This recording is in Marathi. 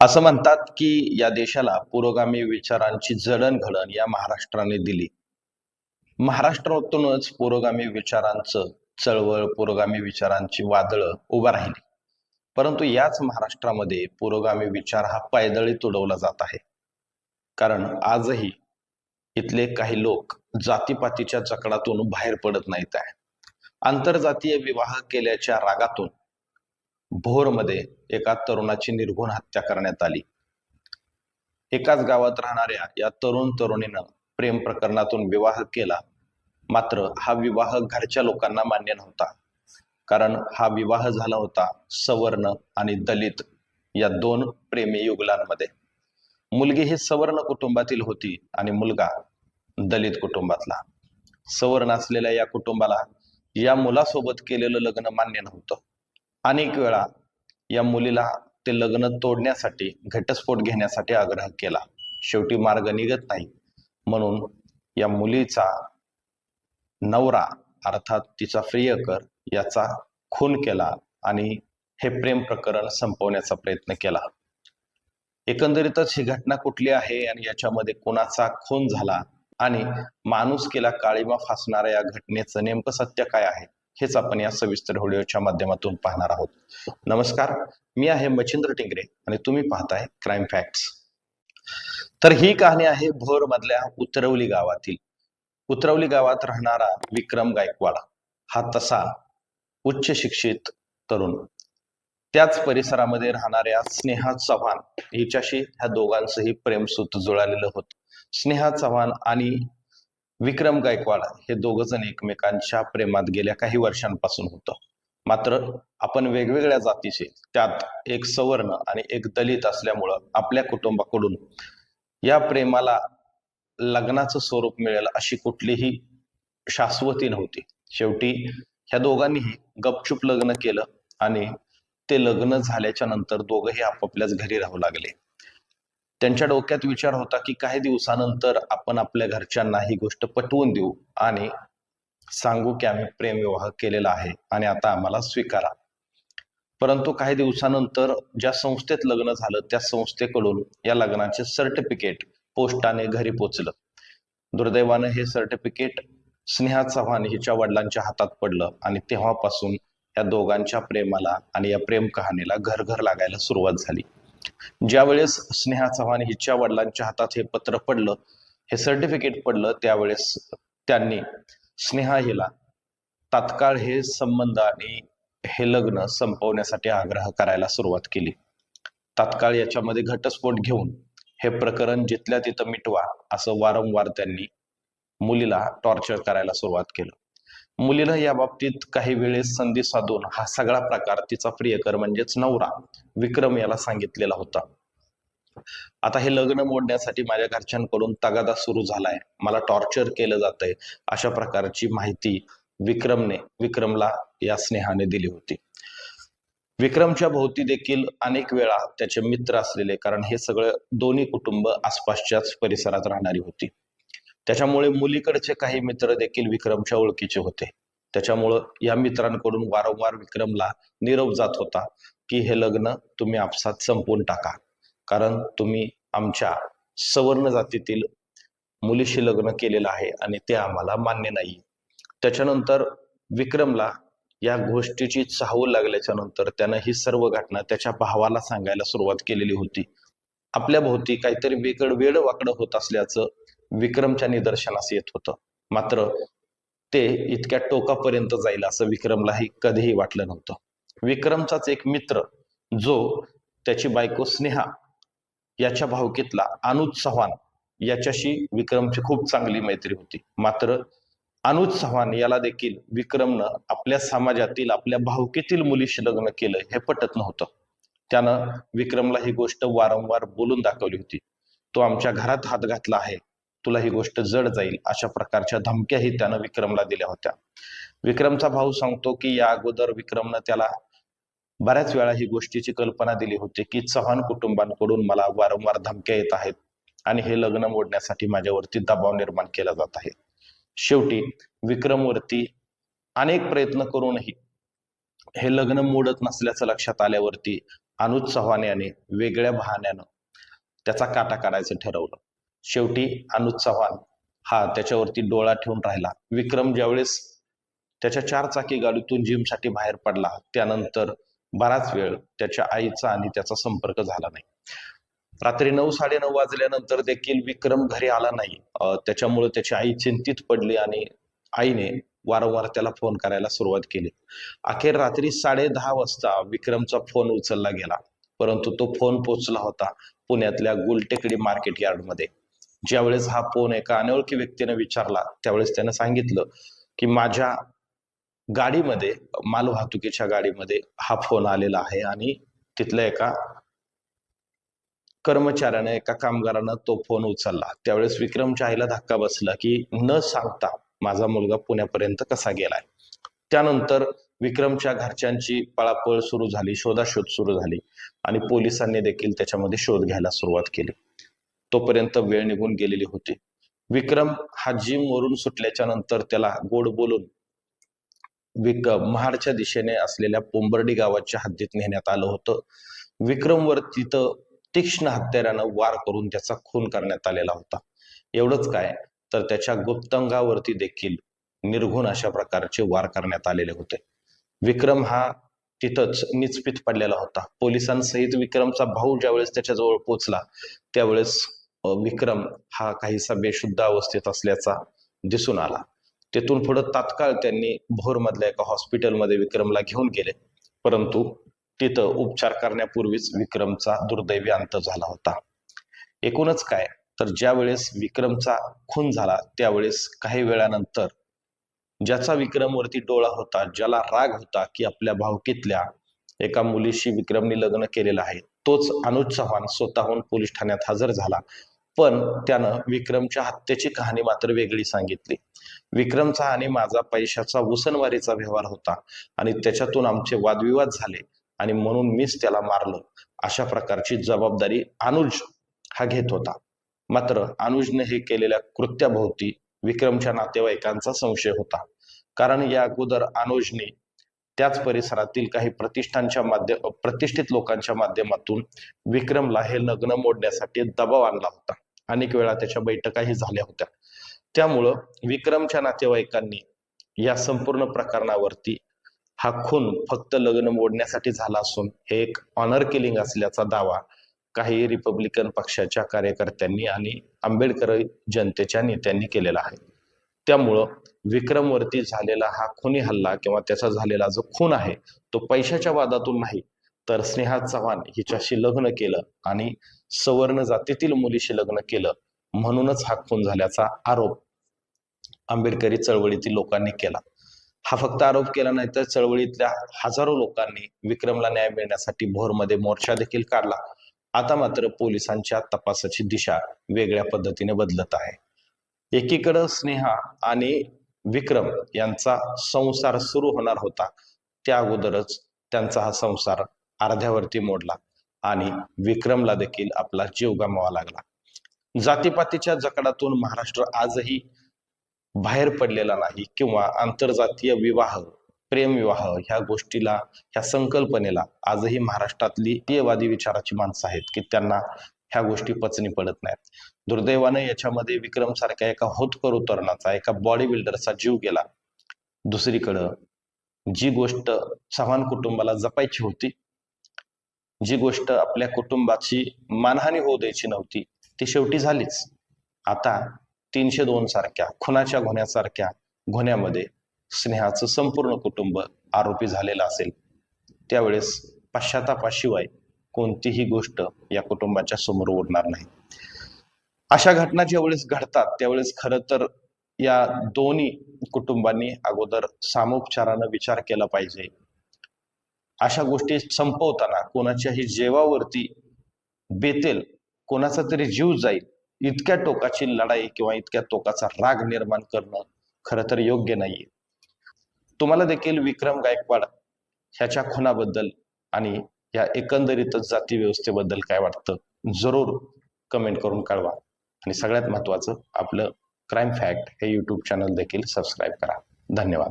असं म्हणतात की या देशाला पुरोगामी विचारांची जडणघडण या महाराष्ट्राने दिली. महाराष्ट्रातूनच पुरोगामी विचारांचं चळवळ पुरोगामी विचारांची वादळं उभा राहिली. परंतु याच महाराष्ट्रामध्ये पुरोगामी विचार हा पायदळी तुडवला जात आहे. कारण आजही इथले काही लोक जातीपातीच्या चकडातून बाहेर पडत नाहीत आहे. आंतरजातीय विवाह केल्याच्या रागातून भोरमध्ये एका तरुणाची निर्घुण हत्या करण्यात आली. एकाच गावात राहणाऱ्या या तरुण तरुणीनं प्रेम प्रकरणातून विवाह केला. मात्र हा विवाह घरच्या लोकांना मान्य नव्हता. कारण हा विवाह झाला होता सवर्ण आणि दलित या दोन प्रेमी युगलांमध्ये. मुलगी ही सवर्ण कुटुंबातील होती आणि मुलगा दलित कुटुंबातला. सवर्ण असलेल्या या कुटुंबाला या मुलासोबत केलेलं लग्न मान्य नव्हतं. अनेक वेळा या मुलीला ते लग्न तोडण्यासाठी घटस्फोट घेण्यासाठी आग्रह केला. शेवटी मार्ग निघत नाही. म्हणून या मुलीचा नवरा अर्थात तिचा प्रियकर याचा खून केला आणि हे प्रेम प्रकरण संपवण्याचा प्रयत्न केला. एकंदरीतच ही घटना कुठली आहे आणि याच्यामध्ये कोणाचा खून झाला आणि माणूस केला काळीमा फासणाऱ्या या घटनेचं नेमकं सत्य काय आहे? हेच आपण या सविस्तर व्हिडिओच्या माध्यमातून पाहणार आहोत. नमस्कार मी आहे मच्छिंद्र टिंगरे आणि तुम्ही पाहताय क्राईम फॅक्ट्स तर ही कहाणी आहे भोर मधल्या उतरवली गावातील. उतरवली गावात राहणारा विक्रम गायकवाड. हा तसा उच्च शिक्षित तरुण. त्याच परिसरामध्ये राहणाऱ्या स्नेहा चव्हाण हिच्याशी ह्या दोघांचंही प्रेमसूत जुळालेलं होतं. स्नेहा चव्हाण आणि विक्रम गायकवाड हे दोघ जण एकमेकांच्या प्रेमात गेल्या काही वर्षांपासून होतं. मात्र आपण वेगवेगळ्या जातीचे त्यात एक सवर्ण आणि एक दलित असल्यामुळं आपल्या कुटुंबाकडून या प्रेमाला लग्नाचं स्वरूप मिळेल अशी कुठलीही शाश्वती नव्हती. शेवटी ह्या दोघांनीही गपचूप लग्न केलं आणि ते लग्न झाल्याच्यानंतर दोघंही आपापल्याच घरी राहू लागले. त्यांच्या डोक्यात विचार होता की काही दिवसानंतर आपण आपल्या घरच्यांना ही गोष्ट पटवून देऊ आणि सांगू की आम्ही प्रेमविवाह केलेला आहे आणि आता आम्हाला स्वीकारा. परंतु काही दिवसानंतर ज्या संस्थेत लग्न झालं त्या संस्थेकडून या लग्नाचे सर्टिफिकेट पोस्टाने घरी पोचलं. दुर्दैवानं हे सर्टिफिकेट स्नेहा चव्हाण हिच्या वडिलांच्या हातात पडलं आणि तेव्हापासून या दोघांच्या प्रेमाला आणि या प्रेम कहाणीला घर घर लागायला सुरुवात झाली. ज्यावेळेस स्नेहा चव्हाण हिच्या वडिलांच्या हातात हे पत्र पडलं हे सर्टिफिकेट पडलं त्यावेळेस त्यांनी स्नेहा हिला तात्काळ हे संबंध आणि हे लग्न संपवण्यासाठी आग्रह करायला सुरुवात केली. तात्काळ याच्यामध्ये घटस्फोट घेऊन हे प्रकरण जिथल्या तिथं मिटवा असं वारंवार त्यांनी मुलीला टॉर्चर करायला सुरुवात केलं. मुलीला या बाबतीत काही वेळेस संधी साधून हा सगळा प्रकार तिचा प्रियकर म्हणजेच नवरा विक्रम याला सांगितलेला होता. आता हे लग्न मोडण्यासाठी माझ्या घरच्यांकडून तगादा सुरू झालाय. मला टॉर्चर केलं जातंय. अशा प्रकारची माहिती विक्रमने विक्रमला या स्नेहाने दिली होती. विक्रमच्या भोवती देखील अनेक वेळा त्याचे मित्र असलेले कारण हे सगळं दोन्ही कुटुंब आसपासच्याच परिसरात राहणारी होती. त्याच्यामुळे मुलीकडचे काही मित्र देखील विक्रमच्या ओळखीचे होते. त्याच्यामुळं या मित्रांकडून वारंवार विक्रमला निरोप जात होता की हे लग्न तुम्ही आपसात संपवून टाका. कारण तुम्ही आमच्या सवर्ण जातीतील मुलीशी लग्न केलेलं आहे आणि ते आम्हाला मान्य नाही. त्याच्यानंतर विक्रमला या गोष्टीची चाहूल लागल्याच्या नंतर त्यानं ही सर्व घटना त्याच्या भावाला सांगायला सुरुवात केलेली होती. आपल्या भोवती काहीतरी वेगळं वेड वाकडं होत असल्याचं विक्रमच्या निदर्शनास येत होतं. मात्र ते इतक्या टोकापर्यंत जाईल असं विक्रमलाही कधीही वाटलं नव्हतं. विक्रमचाच एक मित्र जो त्याची बायको स्नेहा याच्या भावकीतला अनुज चव्हाण याच्याशी विक्रमची खूप चांगली मैत्री होती. मात्र अनुज चव्हाण याला देखील विक्रमनं आपल्या समाजातील आपल्या भावकीतील मुलीशी लग्न केलं हे पटत नव्हतं. त्यानं विक्रमला ही गोष्ट वारंवार बोलून दाखवली होती. तो आमच्या घरात हात घातला आहे. तुला ही गोष्ट जड जाईल. अशा प्रकारच्या धमक्याही त्यानं विक्रमला दिल्या होत्या. विक्रमचा भाऊ सांगतो की या अगोदर विक्रमनं त्याला बऱ्याच वेळा ही गोष्टीची कल्पना दिली होती की चव्हाण कुटुंबांकडून मला वारंवार धमक्या येत आहेत आणि हे लग्न मोडण्यासाठी माझ्यावरती दबाव निर्माण केला जात आहे. शेवटी विक्रमवरती अनेक प्रयत्न करूनही हे लग्न मोडत नसल्याचं लक्षात आल्यावरती अनुज चव्हाण याने वेगळ्या बहाण्यानं त्याचा काटा काढायचं ठरवलं. शेवटी अनुज चव्हाण हा त्याच्यावरती डोळा ठेवून राहिला. विक्रम ज्यावेळेस त्याच्या चार चाकी गाडीतून जिमसाठी बाहेर पडला त्यानंतर बराच वेळ त्याच्या आईचा आणि त्याचा संपर्क झाला नाही. रात्री नऊ साडेनऊ वाजल्यानंतर देखील विक्रम घरी आला नाही. त्याच्यामुळे त्याची आई चिंतित पडली आणि आईने वारंवार त्याला फोन करायला सुरुवात केली. अखेर रात्री साडे दहा वाजता विक्रमचा फोन उचलला गेला परंतु तो फोन पोचला होता पुण्यातल्या गुलटेकडी मार्केट यार्डमध्ये. ज्यावेळेस हा फोन एका अनोळखी व्यक्तीने विचारला त्यावेळेस त्यानं सांगितलं की माझ्या गाडीमध्ये मालवाहतुकीच्या गाडीमध्ये हा फोन आलेला आहे आणि तिथल्या एका कर्मचाऱ्याने एका कामगारानं तो फोन उचलला. त्यावेळेस विक्रमच्या आईला धक्का बसला की न सांगता माझा मुलगा पुण्यापर्यंत कसा गेलाय? त्यानंतर विक्रमच्या घरच्यांची पळापळ सुरू झाली शोधाशोध सुरू झाली आणि पोलिसांनी देखील त्याच्यामध्ये शोध घ्यायला सुरुवात केली. तोपर्यंत वेळ निघून गेलेली होती. विक्रम हा जिम वरून सुटल्याच्या नंतर त्याला गोड बोलून विक महाडच्या दिशेने असलेल्या पोंबर्डी गावाच्या हद्दीत नेण्यात आलं होतं. विक्रमवर तिथं तीक्ष्ण हत्यारानं वार करून त्याचा खून करण्यात आलेला होता. एवढंच काय तर त्याच्या गुप्तांगावरती देखील निर्घुण अशा प्रकारचे वार करण्यात आलेले होते. विक्रम हा तिथंच निचपित पडलेला होता. पोलिसांसहित विक्रमचा भाऊ ज्यावेळेस त्याच्याजवळ पोचला त्यावेळेस विक्रम हा काहीसा बेशुद्ध अवस्थेत असल्याचा दिसून आला. तेथून पुढे तात्काळ त्यांनी भोरमधल्या एका हॉस्पिटलमध्ये विक्रमला घेऊन गेले. परंतु तिथं उपचार करण्यापूर्वीच विक्रमचा दुर्दैवी अंत झाला होता. एकूणच काय? तर ज्या वेळेस विक्रमचा खून झाला त्यावेळेस काही वेळानंतर ज्याचा विक्रमवरती डोळा होता ज्याला राग होता की आपल्या भावकीतल्या एका मुलीशी विक्रमने लग्न केलेलं आहे तोच अनुज चव्हाण स्वतःहून पोलीस ठाण्यात हजर झाला. पण त्यानं विक्रमच्या हत्येची कहाणी मात्र वेगळी सांगितली. विक्रमचा आणि माझा पैशाचा उसनवारीचा व्यवहार होता आणि त्याच्यातून आमचे वादविवाद झाले आणि म्हणून मीच त्याला मारलं. अशा प्रकारची जबाबदारी अनुज हा घेत होता. मात्र अनुजने हे केलेल्या कृत्याभोवती विक्रमच्या नातेवाईकांचा संशय होता. कारण या अगोदर अनुजने त्याच परिसरातील काही प्रतिष्ठानच्या माध्यम प्रतिष्ठित लोकांच्या माध्यमातून विक्रमला हे लग्न मोडण्यासाठी दबाव आणला होता. अनेक वेळा त्याच्या बैठकाही झाल्या होत्या. त्यामुळं विक्रमच्या नातेवाईकांनी या संपूर्ण प्रकरणावरती हा खून फक्त लग्न मोडण्यासाठी झाला असून हे एक ऑनर किलिंग असल्याचा दावा काही रिपब्लिकन पक्षाच्या कार्यकर्त्यांनी आणि आंबेडकर जनतेच्या नेत्यांनी केलेला आहे. त्यामुळं विक्रमवरती झालेला हा खुनी हल्ला किंवा त्याचा झालेला जो खून आहे तो पैशाच्या वादातून नाही तर स्नेहा चव्हाण हिच्याशी लग्न केलं आणि सवर्ण जातीतील मुलीशी लग्न केलं म्हणूनच हा खून झाल्याचा आरोप आंबेडकरी चळवळीतील लोकांनी केला. हा फक्त आरोप केला नाही तर चळवळीतल्या हजारो लोकांनी विक्रमला न्याय मिळण्यासाठी भोरमध्ये मोर्चा देखील काढला. आता मात्र पोलिसांच्या तपासाची दिशा वेगळ्या पद्धतीने बदलत आहे. एकीकडं स्नेहा आणि विक्रम यांचा संसार सुरू होणार होता. त्या अगोदरच त्यांचा हा संसार अर्ध्यावरती मोडला आणि विक्रमला देखील आपला जीव गमावा लागला. जातीपातीच्या जकडातून महाराष्ट्र आजही बाहेर पडलेला नाही किंवा आंतरजातीय विवाह प्रेमविवाह ह्या गोष्टीला ह्या संकल्पनेला आजही महाराष्ट्रातली तीयवादी विचाराची माणसं आहेत की त्यांना ह्या गोष्टी पचनी पडत नाहीत. दुर्दैवाने याच्यामध्ये विक्रम सारख्या एका होतकर उतरणाचा एका बॉडी बिल्डरचा जीव गेला. दुसरीकडं जी गोष्ट चव्हाण कुटुंबाला जपायची होती जी गोष्ट आपल्या कुटुंबाची मानहानी होऊ द्यायची नव्हती ती शेवटी झालीच. आता तीनशे दोन सारख्या खुनाच्या गुन्ह्यासारख्या गुन्ह्यामध्ये स्नेहाचं संपूर्ण कुटुंब आरोपी झालेलं असेल. त्यावेळेस पश्चातापाशिवाय कोणतीही गोष्ट या कुटुंबाच्या समोर उडणार नाही. अशा घटना ज्यावेळेस घडतात त्यावेळेस खरं तर या दोन्ही कुटुंबांनी अगोदर सामोपचारानं विचार केला पाहिजे. अशा गोष्टी संपवताना कोणाच्याही जेवावरती बेतेल कोणाचा तरी जीव जाईल इतक्या टोकाची लढाई किंवा इतक्या टोकाचा राग निर्माण करणं खरं तर योग्य नाहीये. तुम्हाला देखील विक्रम गायकवाड ह्याच्या खुनाबद्दल आणि या एकंदरीतच जाती व्यवस्थेबद्दल काय वाटतं जरूर कमेंट करून कळवा. आणि सगळ्यात महत्वाचं आपलं क्राईम फॅक्ट हे यूट्यूब चॅनल देखील सबस्क्राईब करा. धन्यवाद.